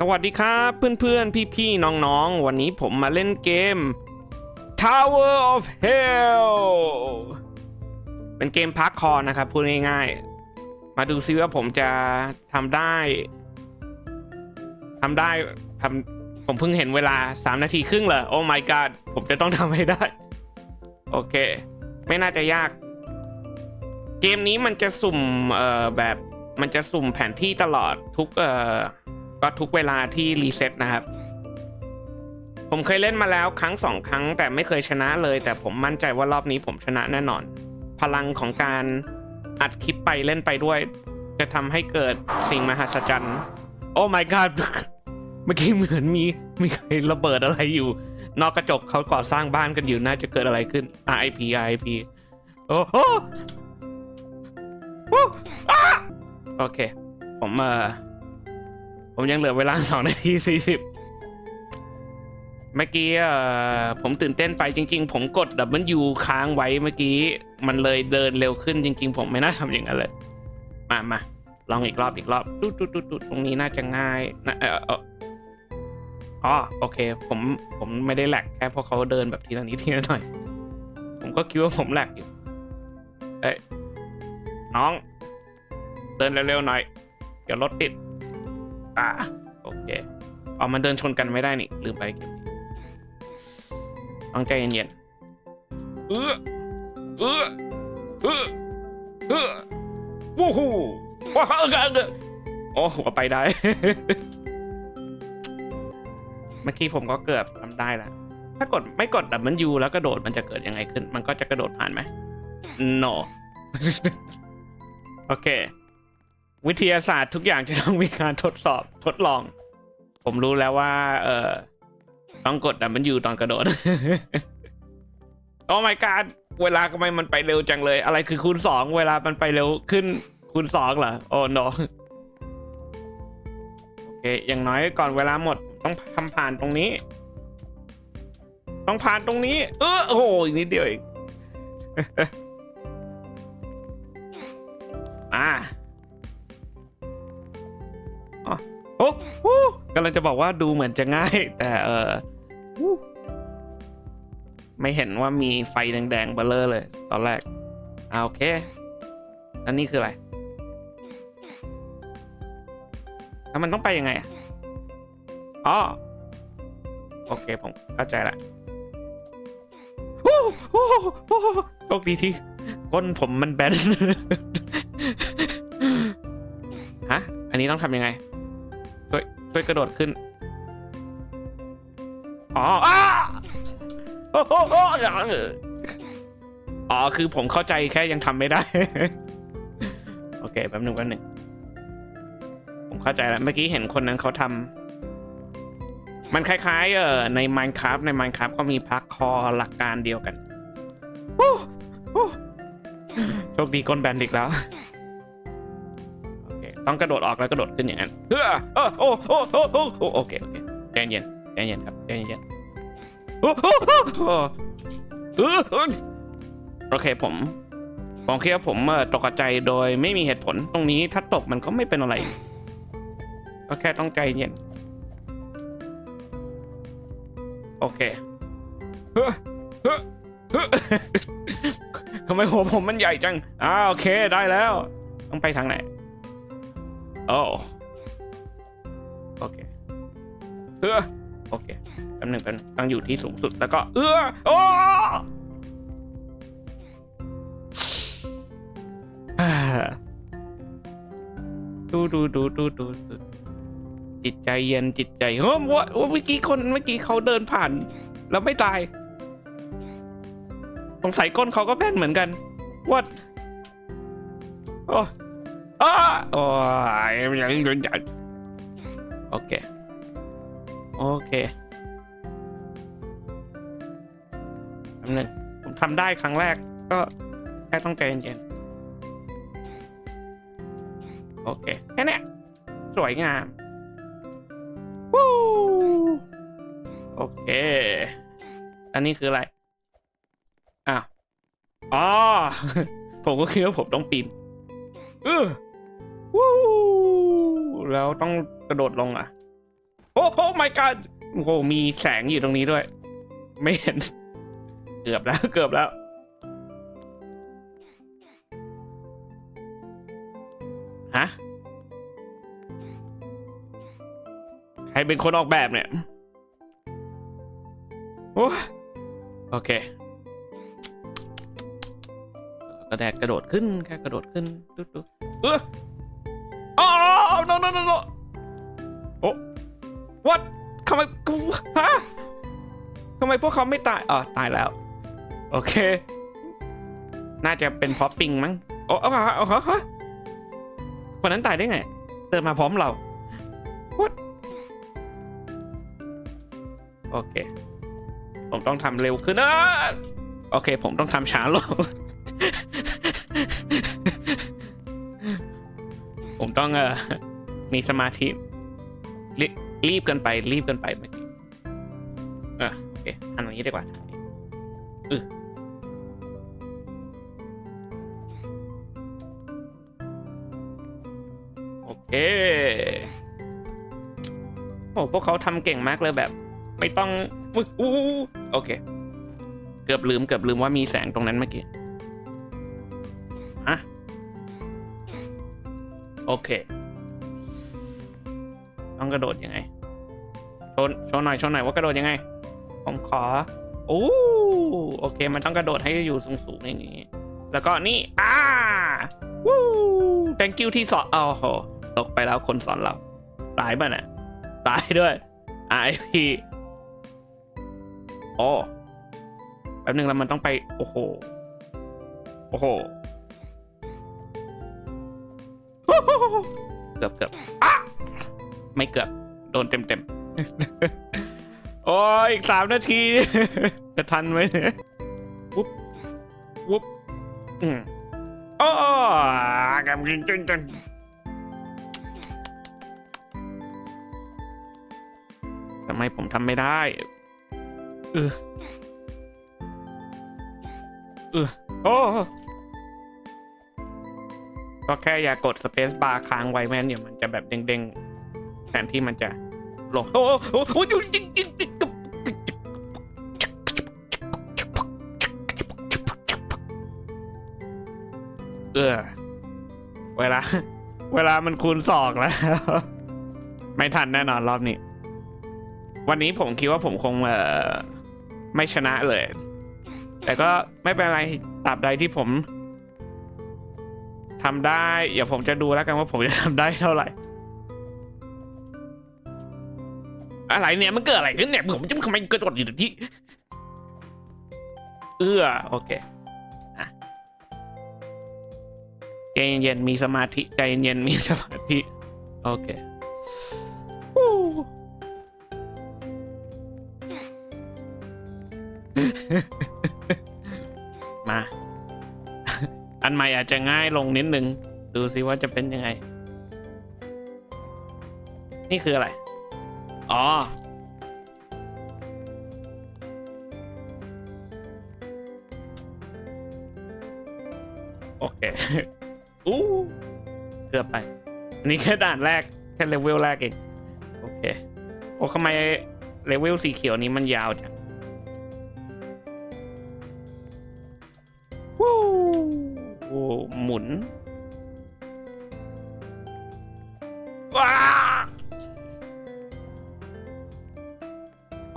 สวัสดีครับเพื่อนๆ พี่ๆ น้องๆ วันนี้ผมมาเล่นเกม Tower of Hell เป็นเกมพักคอร์นะครับ พูดง่ายๆ มาดูซิว่าผมจะทำได้ทำได้ทำผมเพิ่งเห็นเวลา 3 นาทีครึ่งเหรอโอ้ my god ผมจะต้องทำให้ได้ โอเค ไม่น่าจะยาก เกมนี้มันจะสุ่มเอ่อแบบมันจะสุ่มแผนที่ตลอดทุกเอ่อ ก็ทุกเวลาที่รีเซ็ตนะครับ ผมเคยเล่นมาแล้วครั้งสองครั้ง แต่ไม่เคยชนะเลย แต่ผมมั่นใจว่ารอบนี้ผมชนะแน่นอน พลังของการอัดคลิปไปเล่นไปด้วย จะทำให้เกิดสิ่งมหัศจรรย์ โอ้ my god เมื่อกี้เหมือนมีมีใครระเบิดอะไรอยู่ นอกกระจกเขาก่อสร้างบ้านกันอยู่น่าจะเกิดอะไรขึ้น RIP RIP โอ้โหโอ้อ้าโอเค ผมเอ่อ ผมยังเหลือเวลา2นาที40เมื่อกี้ผมตื่นเต้นไปจริง ๆ ผมกด W ค้างไว้เมื่อกี้ มันเลยเดินเร็วขึ้นจริง ๆ ผมไม่น่าทำอย่างนั้นเลยมามาลองอีกรอบอีกรอบตุ๊ดตุ๊ดตุ๊ดตุ๊ดตรงนี้น่าจะง่ายนะเออเอออ๋อโอเค ผมผมไม่ได้แหลกแค่เพราะเขาเดินแบบทีละนิดทีละหน่อย ผมก็คิดว่าผมแหลกอยู่เอ้ยน้อง เดินเร็วๆหน่อยเดี๋ยวรถติด อ่า โอเคเอามันเดินชนกันไม่ได้นี่ลืมไปเก็บต้องใจเย็นๆเออเออเออเออวู้ฮู้ว้าวเออเออโอ้หัวไปได้ เมื่อกี้ผมก็เกือบทำได้แล้วถ้ากดไม่กดดับมันยูแล้วกระโดดมันจะเกิดยังไงขึ้น มันก็จะกระโดดผ่านไหม no โอเค วิทยาศาสตร์ทุกอย่างจะต้องมีการทดสอบทดลอง ผมรู้แล้วว่า เออต้องกดดับมันอยู่ตอนกระโดด โอ้ my god เวลาทำไมมันไปเร็วจังเลย อะไรคือคูณสองเวลามันไปเร็วขึ้นคูณสองเหรอโอ้ no โอเค อย่างน้อยก่อนเวลาหมดต้องทำผ่านตรงนี้ ต้องผ่านตรงนี้ เออโอ้โหอีกนิดเดียวเองอ่า โอ้กำลังจะบอกว่าดูเหมือนจะง่าย แต่เออไม่เห็นว่ามีไฟแดงๆเบลเลอร์เลย ตอนแรกอ่าโอเค อันนี้คืออะไร แล้วมันต้องไปยังไงอ๋อ โอเคผมเข้าใจละโอ้โหโอ้โหโชคดีที่ก้นผมมันแบน ฮะ อันนี้ต้องทำยังไง ช่วยกระโดดขึ้น อ๋ออ้าโอ้โหอ๋อ คือผมเข้าใจแค่ยังทำไม่ได้ โอเค แป๊บหนึ่งแป๊บหนึ่ง ผมเข้าใจแล้ว เมื่อกี้เห็นคนนั้นเขาทำ มันคล้าย ๆ เออใน Minecraft ใน Minecraft ก็มีพักคอหลักการเดียวกันโอ้โหโชคดีก้นแบนอีกแล้ว ต้องกระโดดออกแล้วกระโดดขึ้นอย่างนั้นเฮ้อโอ้โอ้โอ้โอ้โอ้โอเคโอเคใจเย็นใจเย็นครับใจเย็นโอ้โอ้โอเออเออโอเคผมผมคิดว่าผมตกใจโดยไม่มีเหตุผลตรงนี้ถ้าตกมันก็ไม่เป็นอะไรก็แค่ต้องใจเย็นโอเคเฮ้เฮ้เฮ้ทำไมหัวผมมันใหญ่จังอ่าโอเคได้แล้ว ต้องไปทางไหน โอ้โอเคเออโอเคแป๊บหนึ่งแป๊บหนึงต้องอยู่ที่สูงสุดแล้วก็ เออโอ้อ่าดูดูดูดูดูดูจิตใจเย็นจิตใจเฮ้ยว่าว่าเมื่อกี้คนเมื่อกี้เขาเดินผ่าน แล้วไม่ตายสงสัยก้นเขาก็แป้นเหมือนกันวัดโอ้ อ้าโอ้ยยังยังโอเค โอเคแป๊บนึงผมทำได้ครั้งแรกก็แค่ต้องใจเย็นๆโอเคแค่นี้สวยงามวู้โอเค อันนี้คืออะไร อ้าว อ๋อ ผมก็คิดว่าผมต้องปีนเออ วู้แล้วต้องกระโดดลงอะ โอ้โห my god โอ้โหมีแสงอยู่ตรงนี้ด้วย ไม่เห็น เกือบแล้วเกือบแล้ว ฮะ ใครเป็นคนออกแบบเนี่ย โอ้โอเคกระแดดกระโดดขึ้นแค่กระโดดขึ้นตุ๊ดตุ๊ดเออ อ๋อ no no no no โอ้ what ทำไมกูฮะทำไมพวกเขาไม่ตายอ๋อตายแล้ว โอเค น่าจะเป็นเพราะปิงมั้งโอ้เอาเอาเอาฮะคนนั้นตายได้ไงเดินมาพร้อมเรา what โอเค ผมต้องทำเร็วขึ้นนะโอเค ผมต้องทำช้าลง ผมต้องเออมีสมาธิรีรีบเกันไป รีบเกันไปเมื่อกี้เออโอเคทำอย่างนี้ดีกว่าเออโอเคโอ้พวกเขาทำเก่งมากเลยแบบ ไม่ต้องอุ๊ยอู้โอเค เกือบลืมเกือบลืมว่ามีแสงตรงนั้นเมื่อกี้ โอเค ต้องกระโดดยังไง โชว์โชว์หน่อยโชว์หน่อยว่ากระโดดยังไง ผมขอโอ้โอเค มันต้องกระโดดให้อยู่สูงๆอย่างนี้ แล้วก็นี่ อ่าวู้ thank you ที่สอนอ้โหตกไปแล้วคนสอนเรา ตายป่ะน่ะตายด้วย RIP โอ้แป๊บนึงแล้วมันต้องไป โอ้โห โอ้โห เกือบเกือบอะไม่เกือบ โดนเต็มเต็มๆโอ้ยอีกสามนาที จะทันไหมเนี่ยวุ๊บวุ๊บอืมโอ้กำกินจนจนทำไมผมทำไม่ได้เออเออโอ้ ก็แค่อย่ากดสเปซบาร์ค้างไว้แม่นเดี๋ยวมันจะแบบเด้งๆแทนที่มันจะลงโอ้โหโอ้โหอยู่จริงจริงเออเวลา เวลามันคูณสองแล้ว ไม่ทันแน่นอนรอบนี้ วันนี้ผมคิดว่าผมคงเออไม่ชนะเลย แต่ก็ไม่เป็นไรตราบใดที่ผม ทำได้เดี๋ยวผมจะดูแล้วกันว่าผมจะทำได้เท่าไหร่ อะไรเนี่ยมันเกิดอะไรขึ้นเนี่ยผมจะทำไมเกิดกดอยู่ที่ เอื้อโอเคอะใจเย็นๆมีสมาธิใจเย็นๆมีสมาธิโอเคมา อันใหม่อาจจะง่ายลงนิดนึง ดูซิว่าจะเป็นยังไง นี่คืออะไร อ๋อ โอเค อู้เกือบไป อันนี้แค่ด่านแรก แค่เลเวลแรกเอง โอเค โอ้ทำไมเลเวลสีเขียวนี้มันยาวจัง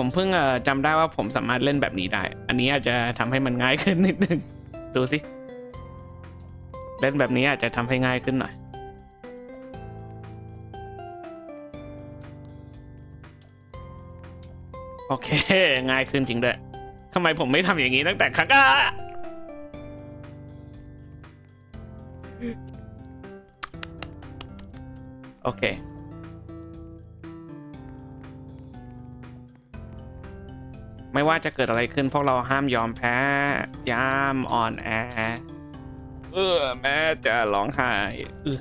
ผมเพิ่งจำได้ว่าผมสามารถเล่นแบบนี้ได้ อันนี้อาจจะทำให้มันง่ายขึ้นนิดนึง ดูสิ เล่นแบบนี้อาจจะทำให้ง่ายขึ้นหน่อย โอเค ง่ายขึ้นจริงด้วยทำไมผมไม่ทำอย่างนี้ตั้งแต่ครั้งอะโอเค ไม่ว่าจะเกิดอะไรขึ้นพวกเราห้ามยอมแพ้ย่ามอ่อนแอ เออแม้จะร้องไห้เออ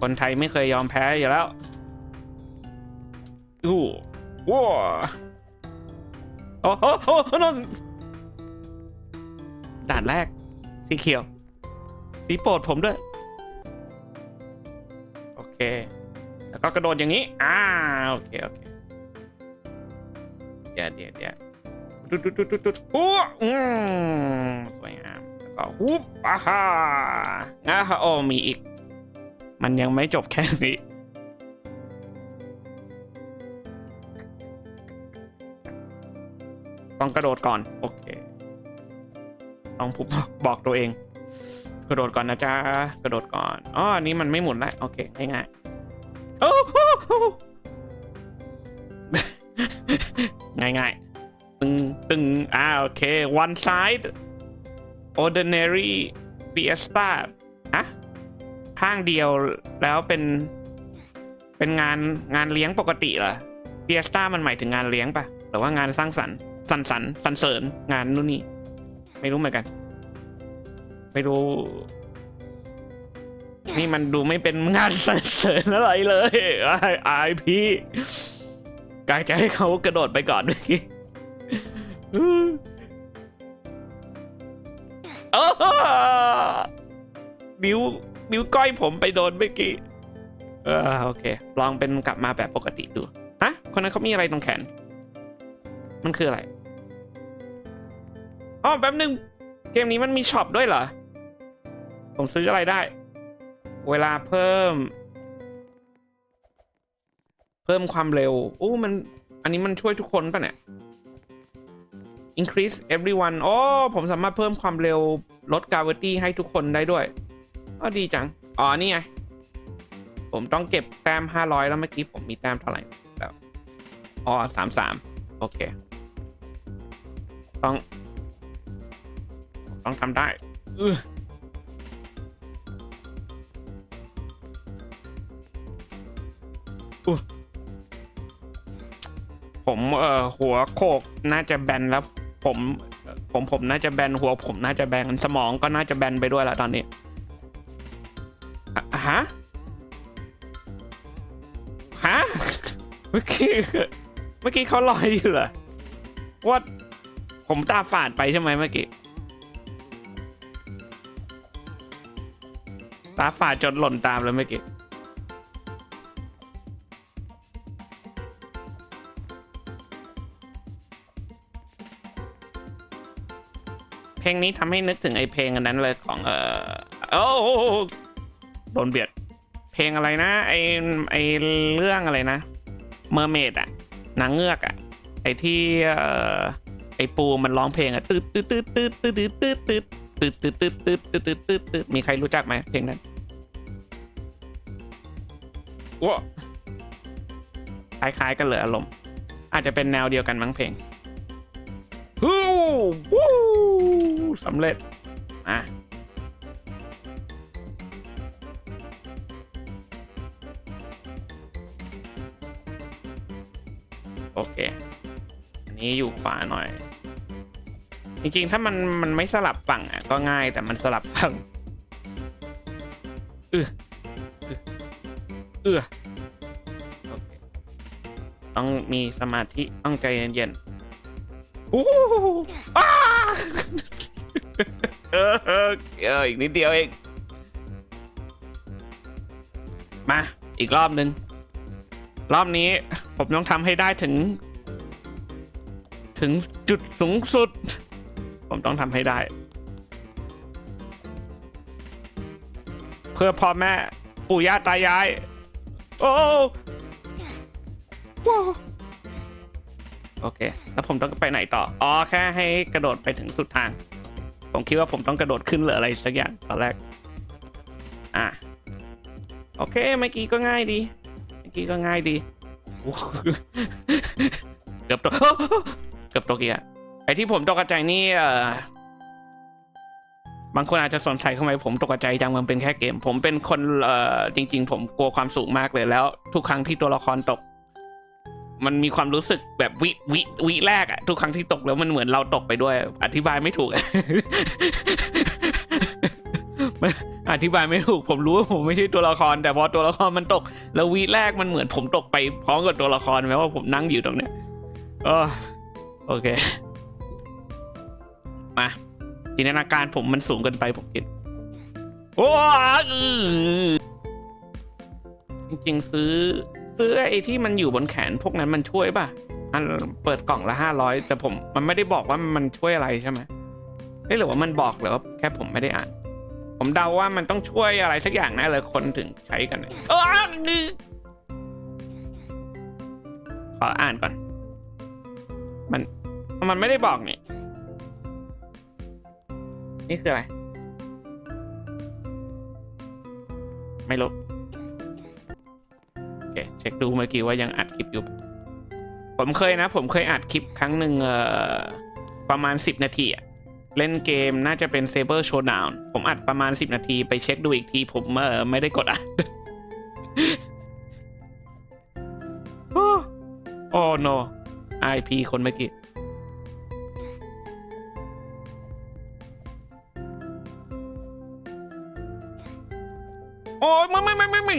คนไทยไม่เคยยอมแพ้อยู่แล้วอู้ว้าโอ้โหโอ้โหนั่นด่านแรก สีเขียว สีโปรดผมด้วย โอเค แล้วก็กระโดดอย่างนี้ อ่า โอเค โอเคเดี๋ยวเดี๋ยวเดี๋ยวดุดดุดดุดดุดดุดอู้อืมสวยงามแล้วก็ฮุบอ่าฮ่าอ่าฮะโอ้มีอีก มันยังไม่จบแค่นี้ต้องกระโดดก่อน โอเคต้องพูดบอกตัวเอง กระโดดก่อนนะจ๊ะ กระโดดก่อนอ๋ออันนี้มันไม่หมุนแล้วโอเคง่ายๆโอ้ ง่ายๆตึงตึงอ่าโอเค one side ordinary fiesta อะข้างเดียวแล้วเป็น เป็นงานงานเลี้ยงปกติเหรอ fiesta มันหมายถึงงานเลี้ยงปะหรือว่างานสร้างสรรค์สรรสรรสรรเสริญงานนู่นนี่ ไม่รู้เหมือนกัน ไม่รู้ นี่มันดูไม่เป็นงานสรรเสริญอะไรเลยไอพี กายจะให้เขากระโดดไปก่อนเมื่อกี้เออนิ้วนิ้วก้อยผมไปโดนเมื่อกี้ เออโอเค ลองเป็นกลับมาแบบปกติดู ฮะ คนนั้นเขามีอะไรตรงแขน มันคืออะไร อ๋อ แป๊บนึง เกมนี้มันมีช็อปด้วยเหรอ ผมซื้ออะไรได้ เวลาเพิ่ม เพิ่มความเร็วอู้มัน อันนี้มันช่วยทุกคนปะเนี่ย increase everyone โอ้ผมสามารถเพิ่มความเร็วลด gravity ให้ทุกคนได้ด้วยก็ดีจัง อ๋อ นี่ไง ผมต้องเก็บแต้ม 500 แล้วเมื่อกี้ผมมีแต้มเท่าไหร่แล้วอ๋อ33โอเค ต้อง ต้องทำได้ อ ผมเอ่อหัวโขกน่าจะแบนแล้วผมผมผมน่าจะแบนหัวผมน่าจะแบนสมองก็น่าจะแบนไปด้วยแล้วตอนนี้ฮะฮะเมื่อกี้เมื่อกี้เขาลอยอยู่เหรอว่าผมตาฝาดไปใช่ไหมเมื่อกี้ตาฝาดจนหล่นตามเลยเมื่อกี้ ลงนี้ทำให้นึกถึงไอเพลงอันนั้นเลยของเออโอ้โหโดนเบียด เพลงอะไรนะ ไอไอเรื่องอะไรนะเมอร์เมดอะนางเงือกอะไอที่เออไอปูมันร้องเพลงอะตืดตืดตืดตืดตืดตืดตืดตืดตืดตืดตืดตืดตืดตืดตืดมีใครรู้จักไหมเพลงนั้นว้าคล้ายๆกันเลยอารมณ์ อาจจะเป็นแนวเดียวกันมั้งเพลง ฮู้วู้สำเร็จอะโอเค อันนี้อยู่ขวาหน่อย จริงๆ ถ้ามันมันไม่สลับฝั่งอะก็ง่ายแต่มันสลับฝั่ง เออเออโอเค ต้องมีสมาธิ ต้องใจเย็นๆ โอ้โหอ้าเออเออเอออีกนิดเดียวเอง มา อีกรอบหนึ่งรอบนี้ผมต้องทำให้ได้ถึง ถึงจุดสูงสุด ผมต้องทำให้ได้ เพื่อพ่อแม่ ปู่ย่าตายาย โอ้ว้า โอเค แล้วผมต้องไปไหนต่อ อ๋อ แค่ให้กระโดดไปถึงสุดทาง ผมคิดว่าผมต้องกระโดดขึ้นหรืออะไรสักอย่างตอนแรก อะ โอเค เมื่อกี้ก็ง่ายดี เมื่อกี้ก็ง่ายดี เกือบตกเกือบตกอีกอะไอที่ผมตกใจนี่เออบางคนอาจจะสนใจทำไมผมตกใจจังมันเป็นแค่เกม ผมเป็นคนเอ่อจริง ๆ ผมกลัวความสูงมากเลยแล้ว ทุกครั้งที่ตัวละครตก มันมีความรู้สึกแบบวิวิวิแรกอะทุกครั้งที่ตกแล้วมันเหมือนเราตกไปด้วย อธิบายไม่ถูกอธิบายไม่ถูกผมรู้ว่าผมไม่ใช่ตัวละคร แต่พอตัวละครมันตก แล้ววีแรกมันเหมือนผมตกไปพร้อมกับตัวละครแม้ว่าผมนั่งอยู่ตรงเนี้ยเอโอเค มาจินตนาการผมมันสูงเกินไปผมคิดโอ้จริงๆซื้อ ซื้อไอ้ที่มันอยู่บนแขนพวกนั้นมันช่วยป่ะอันเปิดกล่องละห้าร้อยแต่ผมมันไม่ได้บอกว่ามันช่วยอะไรใช่ไหมเอ้ยหรือว่ามันบอกหรือว่าแค่ผมไม่ได้อ่าน ผมเดาว่ามันต้องช่วยอะไรสักอย่างแน่เลยคนถึงใช้กันเนี่ยเออขออ่านก่อน มันมันไม่ได้บอกนี่ นี่คืออะไร ไม่ลบโอ เช็คดูเมื่อกี้ว่ายังอัดคลิปอยู่ ผมเคยนะ ผมเคยอัดคลิปครั้งหนึ่งเอ่อประมาณ 10 นาทีอะเล่นเกมน่าจะเป็น Saber Showdown ผมอัดประมาณ 10 นาทีไปเช็คดูอีกที ผมเออไม่ได้กดอัดโอ้โอ้ no IP คนเมื่อกี้โอ้ยไม่ไม่ไม่ไม่ไม่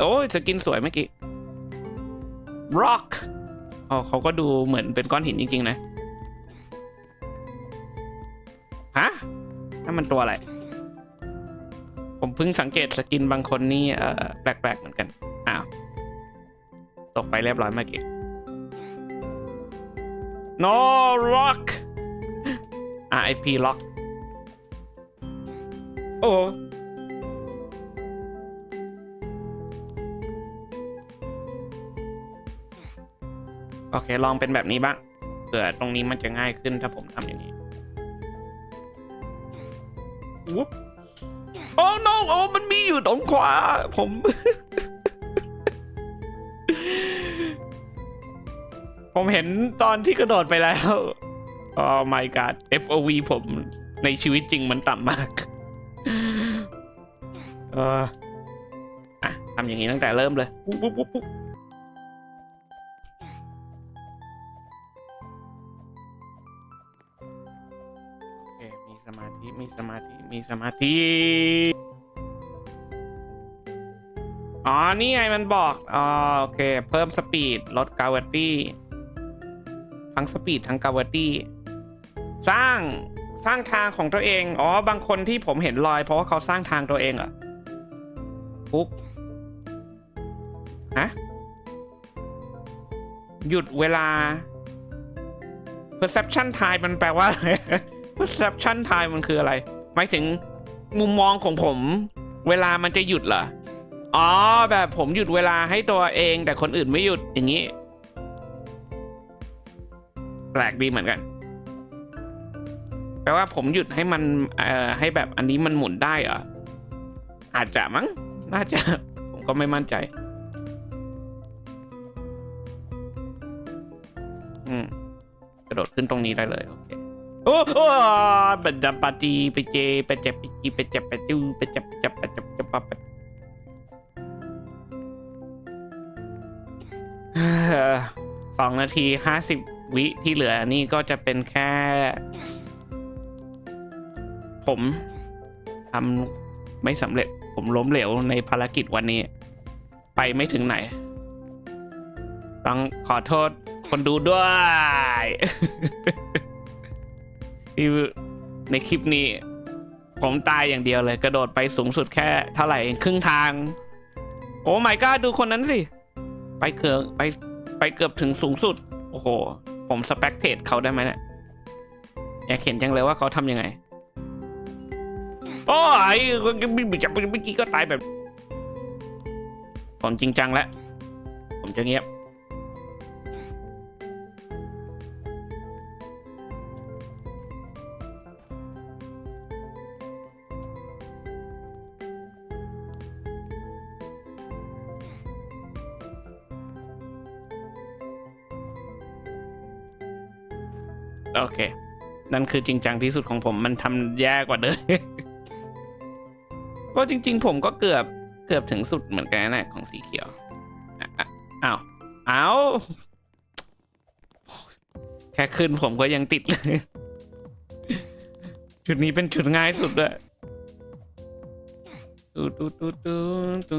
โอ้ยสกินสวยเมื่อกี้ rock อ๋อเขาก็ดูเหมือนเป็นก้อนหินจริง ๆ นะ ฮะนั่นมันตัวอะไร ผมเพิ่งสังเกตสกินบางคนนี่เอ่อแปลก ๆ เหมือนกัน อ้าว ตกไปเรียบร้อยเมื่อกี้ no rock RIP lock โอ้ โอเค ลองเป็นแบบนี้บ้างเผื่อตรงนี้มันจะง่ายขึ้นถ้าผมทำอย่างนี้วุ๊บโอ้ no โอ้มันมีอยู่ตรงขวา ผม ผมเห็นตอนที่กระโดดไปแล้วโอ้ my god FOV ผมในชีวิตจริงมันต่ำมาก เอออะทำอย่างนี้ตั้งแต่เริ่มเลยปุ๊บปุ๊บปุ๊บ มีสมาธิ มีสมาธิ อ๋อ นี่ไงมันบอก อ๋อ โอเค เพิ่มสปีด ลดกาวตี้ทั้งสปีดทั้งกาวตี้สร้างสร้างทางของตัวเอง อ๋อ บางคนที่ผมเห็นรอย เพราะว่าเขาสร้างทางตัวเองเหรอปุ๊บฮะหยุดเวลา perception time มันแปลว่าอะไร perception time มันคืออะไร หมายถึงมุมมองของผม เวลามันจะหยุดเหรอ อ๋อ แบบผมหยุดเวลาให้ตัวเอง แต่คนอื่นไม่หยุดอย่างนี้ แปลกดีเหมือนกัน แปลว่าผมหยุดให้มัน เอ่อ ให้แบบอันนี้มันหมุนได้เหรอ อาจจะมั้ง น่าจะ ผมก็ไม่มั่นใจ อืม กระโดดขึ้นตรงนี้ได้เลย โอเค โอ้โหปัจจับปาจีปเจไปจ็บปจีปจ็บปจูปจ็บปจับปจับจับไปสองนาทีห้าสิบวิที่เหลือนี่ก็จะเป็นแค่ ผมทำไม่สำเร็จผมล้มเหลวในภารกิจวันนี้ ไปไม่ถึงไหน ต้องขอโทษคนดูด้วย ที่ในคลิปนี้ ผมตายอย่างเดียวเลย กระโดดไปสูงสุดแค่เท่าไหร่เองครึ่งทาง โอ้ my god ดูคนนั้นสิ ไปเกือบไปไปเกือบถึงสูงสุด โอ้โห ผมสเปกเทตเขาได้ไหมเนี่ยอยากเห็นจังเลยว่าเขาทำยังไงโอ้ยเมื่อกี้ก็ตายแบบผมจริงจังแล้ว ผมจะเงียบ โอเค นั่นคือจริงจังที่สุดของผมมันทำแย่กว่าเดิมก็จริง ๆ ผมก็เกือบเกือบถึงสุดเหมือนกันนะของสีเขียวอ้าวอ้าวแค่ขึ้นผมก็ยังติดเลยจุดนี้เป็นจุดง่ายสุดเลยตูตูตูตูตู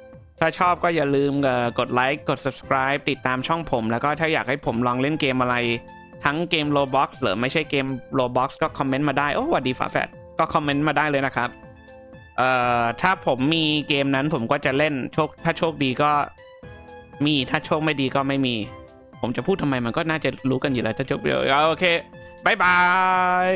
ถ้าชอบก็อย่าลืมกดไลค์กด subscribe ติดตามช่องผม แล้วก็ถ้าอยากให้ผมลองเล่นเกมอะไร ทั้งเกม Roblox หรือไม่ใช่เกม Roblox ก็คอมเมนต์มาได้ โอ้วัดดีฝาแฝดก็คอมเมนต์มาได้เลยนะครับเอ่อถ้าผมมีเกมนั้นผมก็จะเล่นโชคถ้าโชคดีก็มีถ้าโชคไม่ดีก็ไม่มี ผมจะพูดทำไมมันก็น่าจะรู้กันอยู่แล้วถ้าโชคดีโอเคบายบาย